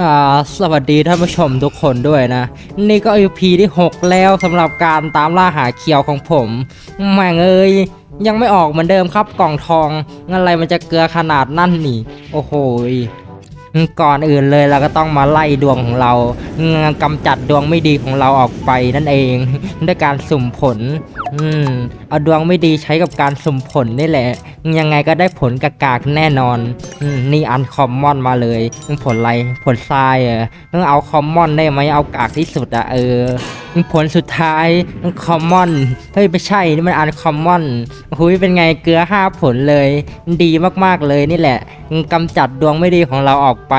อ่าสวัสดีท่านผู้ชมทุกคนด้วยนะ นี่ก็ EP ที่ 6 แล้วสำหรับการตามล่าหาเคียวของผมแม่งเอ้ยยังไม่ออกเหมือนเดิมครับกล่องทองงั้นอะไรมันจะเกลือขนาดนั่นนี่ โอ้โหย ก่อนอื่นเลยเราก็ต้องมาไล่ดวงของเรากำจัดดวงไม่ดีของเราออกไปนั่นเองด้วยการสุ่มผล อืมเอาดวงไม่ดีใช้กับการสุ่มผลนี่แหละ ยังไงก็ได้ผลกากากแน่นอนอนี่อันคอมมอนมาเลยผลอะไรผลทรายเออต้องเอาคอมมอนได้ไหมเอากากที่สุดอะเออ ผลสุดท้ายคอมมอนเฮ้ยไม่ใช่นี่มันอันคอมมอนหุยเป็นไงเกลือห้าผลเลยดีมากๆเลยนี่แหละกำจัดดวงไม่ดีของเราออกไป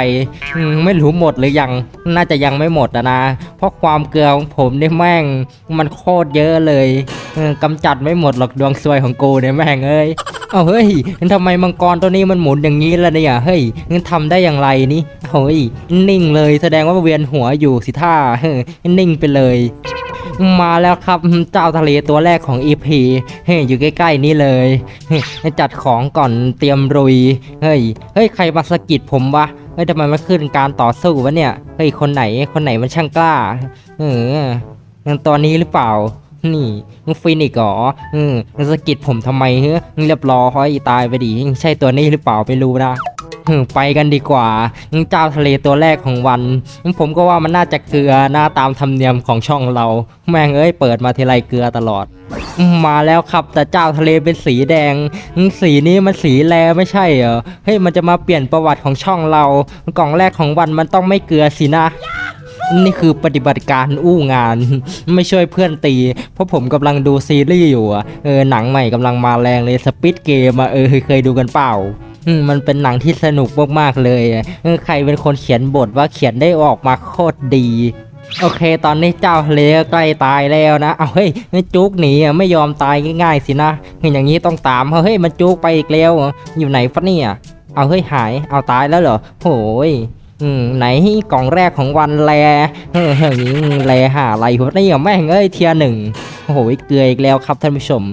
ไม่รู้หมดหรือยังน่าจะยังไม่หมดอะนะ เพราะความเกลือของผมนี่แม่ง มันโคตรเยอะเลยกำจัดไม่หมดหรอกดวงซวยของกูเนี่ยแม่งเอ้ย เอาเฮ้ยทำไมมังกรตัวนี้มันหมุนอย่างนี้ล่ะเนี่ยเฮ้ยงั้นทำได้อย่างไรนี่เฮ้ยนิ่งเลยแสดงว่าเวียนหัวอยู่สิท่าเฮ้ยนิ่งไปเลยมาแล้วครับเจ้าทะเลตัวแรกของ EP เฮ้ยอยู่ใกล้ๆนี่เลยจัดของก่อนเตรียมรุยเฮ้ยเฮ้ยใครมาสะกิดผมวะเฮ้ยทำไมมันขึ้นการต่อสู้วะเนี่ยเฮ้ยคนไหนคนไหนมันช่างกล้าเออตอนนี้หรือเปล่า นี่มึงฟินิกเหรออืมมึงสะกิดผมทำไมเฮ้ยมึงเรียบร้อยตายไปดิใช่ตัวนี้หรือเปล่าไม่รู้นะไปกันดีกว่าเจ้าทะเลตัวแรกของวัน ผมก็ว่ามันน่าจะเกลือหน้าตามธรรมเนียมของช่องเรา แม่งเอ้ยเปิดมาทีไรเกลือตลอด มาแล้วครับแต่เจ้าทะเลเป็นสีแดง สีนี้มันสีแลไม่ใช่เหรอเฮ้ยมันจะมาเปลี่ยนประวัติของช่องเรา กล่องแรกของวันมันต้องไม่เกลือสินะ นี่คือปฏิบัติการอู้งาน ไม่ช่วยเพื่อนตี เพราะผมกำลังดูซีรีส์อยู่อะเออหนังใหม่กำลังมาแรงเลยสปิดเกมอะเออเคยดูกันเปล่ามันเป็นหนังที่สนุกมากๆเลยเออใครเป็นคนเขียนบทว่าเขียนได้ออกมาโคตรดี โอเค ตอนนี้เจ้าทะเลใกล้ตายแล้วนะ เอาเฮ้ยจุกหนีไม่ยอมตายง่ายๆสินะเห็นอย่างนี้ต้องตามเฮ้ยมันจุกไปอีกแล้วอะอยู่ไหนฟะเนี่ย เอาเฮ้ยหาย เอาตายแล้วเหรอโหย อืมไหนกล่องแรกของวันแลเฮ้ยเฮ้ยแลหาอะไรวะเนี่ยแม่งเอ้ยเทียหนึ่งโอ้โหเกลืออีกแล้วครับท่านผู้ชม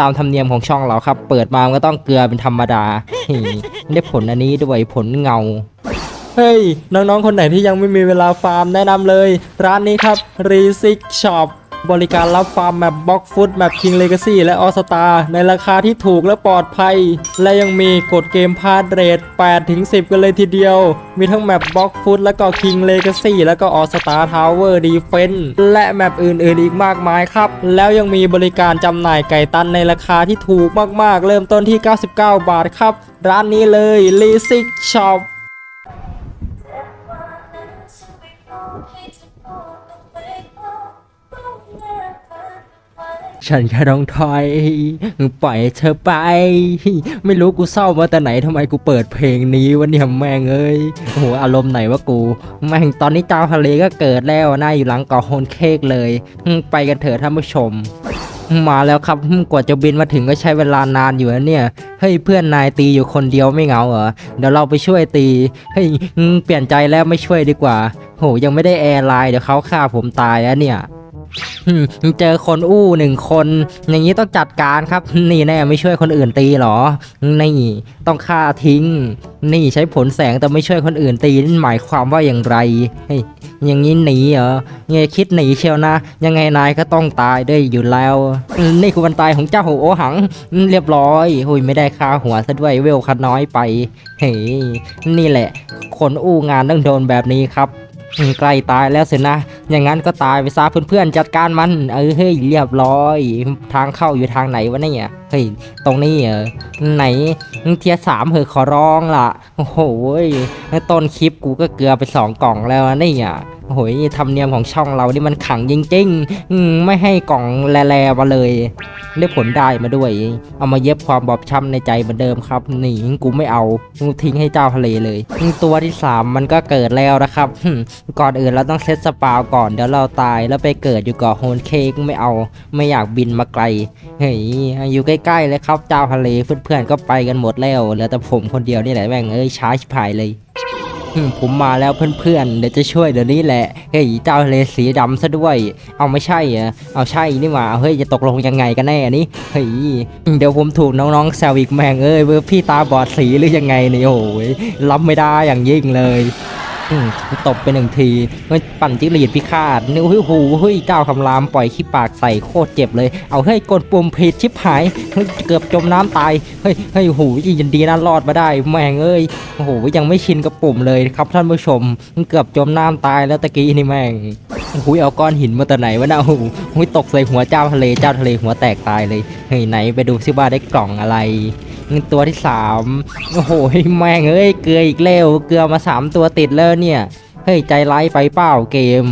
ตามธรรมเนียมของช่องเราครับ เปิดมามันก็ต้องเกลือเป็นธรรมดาได้ผลอันนี้ด้วยผลเงาเฮ้ยน้องๆคนไหนที่ยังไม่มีเวลาฟาร์มแนะนำเลย ร้านนี้ครับรีซิกช็อป บริการรับฟาร์มแมปบล็อกฟุตแมป King Legacy และออสตาในราคาที่ถูกและปลอดภัย และยังมีกดเกมพาร์ทเรท8ถึง10 กันเลยทีเดียว มีทั้งแมปบล็อกฟุตแล้วก็ King Legacy แล้วก็ออสตาทาวเวอร์ดีเฟนและแมปอื่นๆ อีกมากมายครับ แล้วยังมีบริการจำหน่ายไก่ตันในราคาที่ถูกมากๆ เริ่มต้นที่ 99 บาทครับ ร้านนี้เลย r e s i c Shop ฉันแค่ต้องถอยปล่อยเธอไป ไม่รู้กูเศร้ามาแต่ไหนทำไมกูเปิดเพลงนี้วะเนี่ยแม่งเอ้ยโอ้โหอารมณ์ไหนวะกูแม่งตอนนี้เจ้าทะเลก็เกิดแล้วน่าอยู่หลังกาะโฮนเค้กเลย ไปกันเถอะท่านผู้ชม มาแล้วครับกว่าจะบินมาถึงก็ใช้เวลานานอยู่นะเนี่ยเฮ้ยเพื่อนนายตีอยู่คนเดียวไม่เหงาเหรอเดี๋ยวเราไปช่วยตีเฮ้ยเปลี่ยนใจแล้วไม่ช่วยดีกว่าโหยังไม่ได้แอร์ไลน์เดี๋ยวเขาฆ่าผมตายแล้วเนี่ย เจอคนอู้หนึ่งคน อย่างนี้ต้องจัดการครับ นี่แน่ไม่ช่วยคนอื่นตีหรอ นี่ต้องฆ่าทิ้ง นี่ใช้ผลแสงแต่ไม่ช่วยคนอื่นตีนั่นหมายความว่าอย่างไรเฮ้ยอย่างนี้หนีเหรอเงยคิดหนีเชียวนะ ยังไงนายก็ต้องตายด้วยอยู่แล้ว นี่คือวันตายของเจ้าโอหัง เรียบร้อยหุยไม่ได้ค่าหัวซะด้วยเวลคันน้อยไป เฮ้ยนี่แหละ คนอู้งานต้องโดนแบบนี้ครับ ใกล้ตายแล้วสินะ อย่างนั้นก็ตายไปซะเพื่อนๆจัดการมัน เออเฮ้ยเรียบร้อย ทางเข้าอยู่ทางไหนวะเนี่ยเฮ้ยตรงนี้เหรอไหนเทียร์สามเหอะขอร้องล่ะ โอ้โหต้นคลิปกูก็เกลือไปสองกล่องแล้วนะเนี่ย โอ้โหยธรรมเนียมของช่องเรานี่มันขังจริงๆอืไม่ให้กล่องแลๆมาเลยได้ผลได้มาด้วย เอามาเย็บความบอบช้ำในใจเหมือนเดิมครับ หนีกูไม่เอากูทิ้งให้เจ้าทะเลเลย ตัวที่สามมันก็เกิดแล้วนะครับ ก่อนอื่นเราต้องเซตสปาวก่อนเดี๋ยวเราตายแล้วไปเกิดอยู่เกาะโฮนเค้กไม่เอา ไม่อยากบินมาไกล เฮ้ยอยู่ใกล้ๆเลยครับเจ้าทะเลเพื่อนๆก็ไปกันหมดแล้วเหลือแต่ผมคนเดียวนี่แหละแม่งเอ้ยช้าชิบหายเลย ผมมาแล้วเพื่อนๆ เดี๋ยวจะช่วยเดี๋ยวนี้แหละ เฮ้ยเจ้าทะเลสีดำซะด้วย เอาไม่ใช่เหรอเอาใช่นี่หว่าเฮ้ยจะตกลงยังไงกันแน่นี่เฮ้ยเดี๋ยวผมถูกน้องๆแซวอีกแม่งเอ้ยเว้ยพี่ตาบอดสีหรือยังไงนี่โอ้ยรับไม่ได้อย่างยิ่งเลย ตบไปหนึ่งทีเฮ้ยปั่นจิหรีดพิฆาตนิ้วหูหูเฮ้ยเจ้าคำรามปล่อยขี้ปากใส่โคตรเจ็บเลย เอาเฮ้ยกดปุ่มผิดชิบหายเฮ้ยเกือบจมน้ำตายเฮ้ยเฮ้ยหูยินดีนะรอดมาได้แม่งเอ้ยโอ้โหยังไม่ชินกับปุ่มเลยครับท่านผู้ชมเกือบจมน้ำตายแล้วตะกี้นี่แม่งโอ้โหเอาก้อนหินมาแต่ไหนวะนะโอ้โหโอ้ยตกใส่หัวเจ้าทะเลเจ้าทะเลหัวแตกตายเลยเฮ้ยไหนไปดูซิว่าได้กล่องอะไร ตัวที่สามโอ้โหแม่งเอ้ยเกลืออีกเล้วเกลือมาสามตัวติดแล้วเนี่ยเฮ้ยใจร้ายไปเปล่าเกม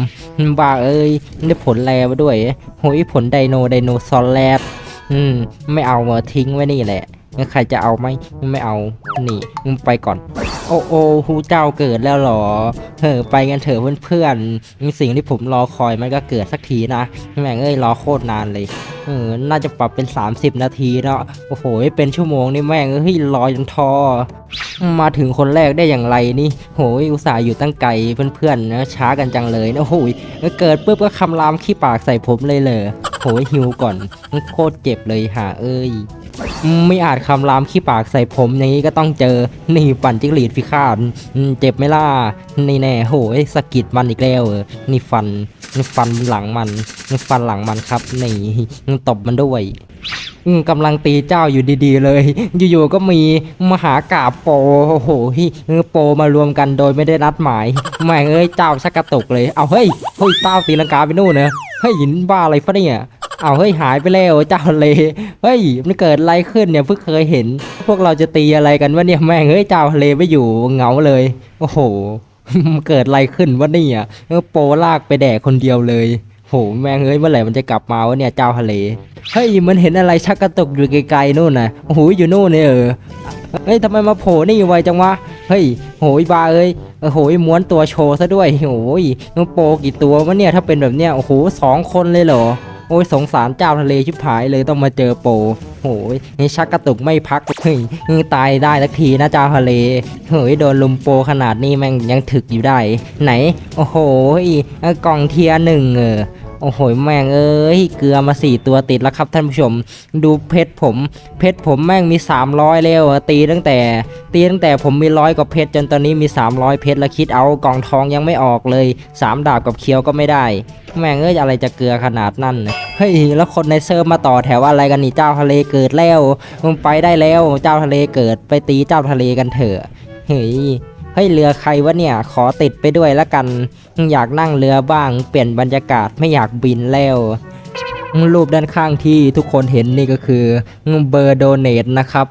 บ้าเอ้ยได้ผลแลมาด้วยโหยผลไดโนไดโนซอลแลดอืมไม่เอามาทิ้งไว้นี่แหละ งั้นใครจะเอาไหมไม่เอานี่มึงไปก่อน โอ้โอ้ฮูเจ้าเกิดแล้วเหรอเฮ้อไปกันเถอะเพื่อนๆสิ่งที่ผมรอคอยมันก็เกิดสักทีนะแม่งเอ้ยรอโคตรนานเลยเออน่าจะปรับเป็น 30 นาทีเนาะโอ้โหเป็นชั่วโมงนี่แม่งเฮ้ยรอจนทอ มาถึงคนแรกได้อย่างไรนี่โหยอุตส่าห์อยู่ตั้งไกลเพื่อนๆนะช้ากันจังเลยนะโอ้ยเกิดปุ๊บก็คำรามขี้ปากใส่ผมเลยเลยโหยหิวก่อนโคตรเจ็บเลยหาเอ้ย ไม่อาจคำรามขี้ปากใส่ผมอย่างนี้ก็ต้องเจอ นี่ปั่นจิกหลีดพิฆาตเจ็บไม่ล่ะนี่แน่โหยสกิดมันอีกแล้วเออนี่ฟันนี่ฟันหลังมันนี่ฟันหลังมันครับ นี่ตบมันด้วยกำลังตีเจ้าอยู่ดีๆเลย อยู่ๆก็มีมหากาโปโอ้โหโปมารวมกันโดยไม่ได้นัดหมายแม่งเอ้ยเจ้าชักกระตุกเลย เอาเฮ้ยเฮ้ยเต้าตีลังกาไปนู่นเนอะเฮ้ยหินบ้าอะไรฟะเนี่ย เอาเฮ้ยหายไปแล้วเจ้าทะเลเฮ้ยมันเกิดอะไรขึ้นเนี่ยเพิ่งเคยเห็น พวกเราจะตีอะไรกันวะเนี่ยแม่งเฮ้ยเจ้าทะเลไม่อยู่เหงาเลย โอ้โหมันเกิดอะไรขึ้นวะเนี่ยโปลากไปแดกคนเดียวเลยโหแม่งเอ้ยเมื่อไหร่มันจะกลับมาวะเนี่ยเจ้าทะเลเฮ้ยมันเห็นอะไรชักกระตุกอยู่ไกลๆนู่นน่ะโอ้โหอยู่นู่นเนี่ยเออเฮ้ยทำไมมาโผล่นี่ไวจังวะเฮ้ยโหยบาเอ้ยโอ้โหยม้วนตัวโชว์ซะด้วยโอ้ยมันโปรกี่ตัววะเนี่ยถ้าเป็นแบบเนี้ยโอ้โหสองคนเลยเหรอ อ้ยสงสารเจ้าทะเลชิบหายเลยต้องมาเจอโปโอ้ยนี่ชักกระตุกไม่พักเฮ้ยตายได้สักทีนะเจ้าทะเลเฮ้ยโดนลุมโปขนาดนี้แม่งยังถึกอยู่ได้ ไหน โอ้โหกล่องเทียหนึ่งเออ โอ้โหแม่งเอ้ยเกลือมาสี่ตัวติดแล้วครับท่านผู้ชม ดูเพชรผม เพชรผมแม่งมี 300 แล้วตีตั้งแต่ ตีตั้งแต่ผมมีร้อยกว่าเพชรจนตอนนี้มี 300 เพชรแล้วคิดเอากล่องทองยังไม่ออกเลยสามดาบกับเคียวก็ไม่ได้ แม่งเอ้ยอะไรจะเกลือขนาดนั้นเฮ้ยแล้วคนในเซิร์ฟมาต่อแถวอะไรกันนี่เจ้าทะเลเกิดแล้วมึงไปได้แล้วเจ้าทะเลเกิดไปตีเจ้าทะเลกันเถอะเฮ้ย เฮ้ยเรือใครวะเนี่ยขอติดไปด้วยละกัน อยากนั่งเรือบ้าง เปลี่ยนบรรยากาศไม่อยากบินแล้วรูปด้านข้างที่ทุกคนเห็นนี่ก็คือเบอร์โดเนตนะครับ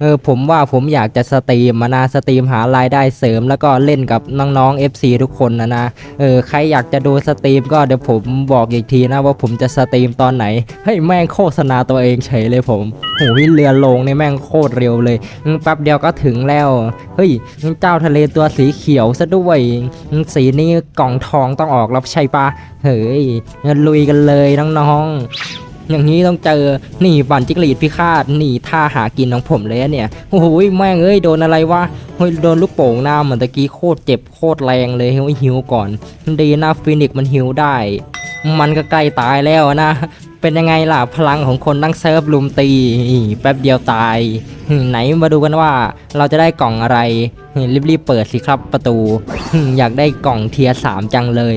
เออผมว่าผมอยากจะสตรีมมานะสตรีมหารายได้เสริม แล้วก็เล่นกับน้องๆ FC ทุกคนนะนะเออใครอยากจะดูสตรีมก็เดี๋ยวผมบอกอีกทีนะว่าผมจะสตรีมตอนไหนเฮ้ยแม่งโฆษณาตัวเองเฉยเลยผมโหยเรือลงในแม่งโคตรเร็วเลยแป๊บเดียวก็ถึงแล้วเฮ้ยเจ้าทะเลตัวสีเขียวซะด้วยสีนี้กล่องทองต้องออกแล้วใช่ปะเฮ้ยงั้นลุยกันเลยน้องๆ อย่างนี้ต้องเจอนี่บันจิกลีดพิฆาตนี่ท่าหากินของผมเลยเนี่ยโอ้โหแม่งเอ้ยโดนอะไรวะเฮ้ยโดนลูกโป่งหน้าเหมือนตะกี้โคตรเจ็บโคตรแรงเลยเฮ้ยหิวก่อนดีนะฟินิกมันหิวได้ มันก็ใกล้ตายแล้วนะเป็นยังไงล่ะพลังของคนตั้งเซิร์ฟลุมตีแป๊บเดียวตาย ไหนมาดูกันว่าเราจะได้กล่องอะไร รีบๆเปิดสิครับประตู อยากได้กล่องเทียร์สามจังเลย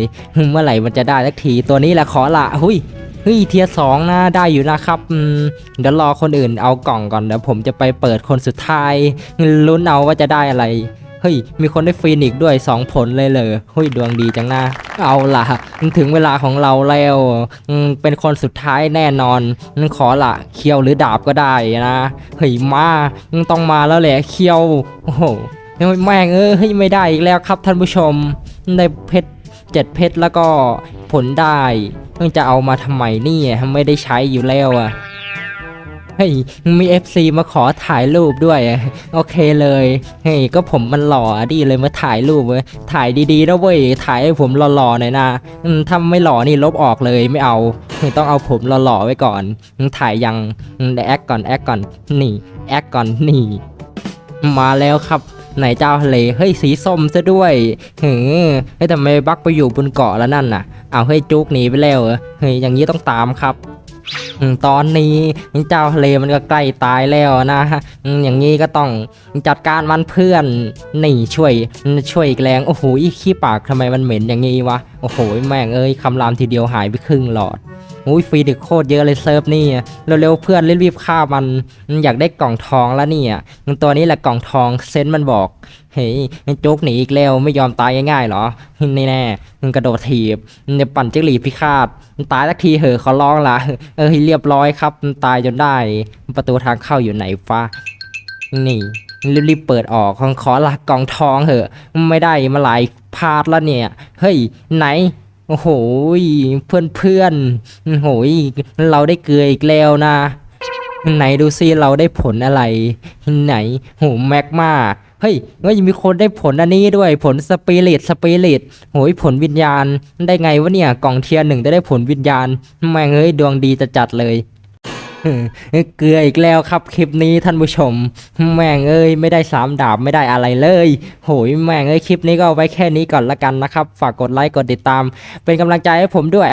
เมื่อไหร่มันจะได้สักทีตัวนี้แหละขอละหุย เฮ้ยเทียสองนะได้อยู่นะครับเดี๋ยวรอคนอื่นเอากล่องก่อนเดี๋ยวผมจะไปเปิดคนสุดท้ายลุ้นเอาว่าจะได้อะไรเฮ้ย มีคนได้ฟีนิกด้วย 2 ผลเลยเลยเฮ้ย ดวงดีจังนะเอาล่ะ ถึงเวลาของเราแล้ว เป็นคนสุดท้ายแน่นอน ขอละเคียวหรือดาบก็ได้นะ เฮ้ย มา ต้องมาแล้วแหละเคียว โอ้โหแม่งเอ้ยไม่ได้อีกแล้วครับท่านผู้ชม ได้เพชร เจ็ดเพชรแล้วก็ผลได้มึงจะเอามาทำไมเนี่ยไม่ได้ใช้อยู่แล้วอะเฮ้ยมี FC มาขอถ่ายรูปด้วย โอเคเลยเฮ้ยก็ผมมันหล่อดีเลยมาถ่ายรูปเว้ยถ่ายดีๆนะเว้ยถ่ายให้ผมหล่อๆหน่อยนะถ้าไม่หล่อนี่ลบออกเลยไม่เอาต้องเอาผมหล่อๆไว้ก่อน ถ่ายยังแอคก่อนแอคก่อนนี่แอคก่อนนี่ มาแล้วครับ ไหนเจ้าทะเลเฮ้ยสีส้มซะด้วยเฮ้ยเฮ้ยทำไมบักไปอยู่บนเกาะแล้วนั่นน่ะเอาเฮ้ยจุกหนีไปแล้วเหรอเฮ้ยอย่างนี้ต้องตามครับตอนนี้เจ้าทะเลมันก็ใกล้ตายแล้วนะอืมอย่างนี้ก็ต้องจัดการมันเพื่อนนี่ช่วยช่วยอีกแรงโอ้โหอีขี้ปากทำไมมันเหม็นอย่างนี้วะโอ้โหแม่งเอ้ยคำรามทีเดียวหายไปครึ่งหลอด อุ้ยฟรีดึกโคตรเยอะเลยเซิร์ฟนี่เร็วๆเพื่อนรีบๆฆ่ามันอยากได้กล่องทองแล้วเนี่ยตัวนี้แหละกล่องทองเซนต์มันบอกเฮ้ยโจ๊กหนีอีกแล้วไม่ยอมตายง่ายๆหรอนี่แน่มึงกระโดดถีบเนี่ยปั่นจิ้งหรีพิฆาตมึงตายสักทีเหอะขอร้องละเออเรียบร้อยครับมึงตายจนได้ ประตูทางเข้าอยู่ไหนฟ้านี่รีบๆเปิดออกของขอละกล่องทองเหอะ ไม่ได้มาหลายพาร์ทแล้วเนี่ย เฮ้ย ไหน โอ้โหเพื่อนเพื่อนโอ้โหเราได้เกลืออีกแล้วนะ ไหนดูซิเราได้ผลอะไร ไหนโหแมกมาเฮ้ยเฮ้ยมีคนได้ผลอันนี้ด้วยผลสปิริตสปิริตโหยผลวิญญาณ ได้ไงวะเนี่ยกล่องเทียร์หนึ่งได้ได้ผลวิญญาณแม่งเอ้ยดวงดีจะจัดเลย เกลืออีกแล้วครับคลิปนี้ท่านผู้ชม แม่งเอ้ยไม่ได้สามดาบไม่ได้อะไรเลย โหยแม่งเอ้ยคลิปนี้ก็เอาไว้แค่นี้ก่อนละกันนะครับ ฝากกดไลค์กดติดตาม เป็นกำลังใจให้ผมด้วย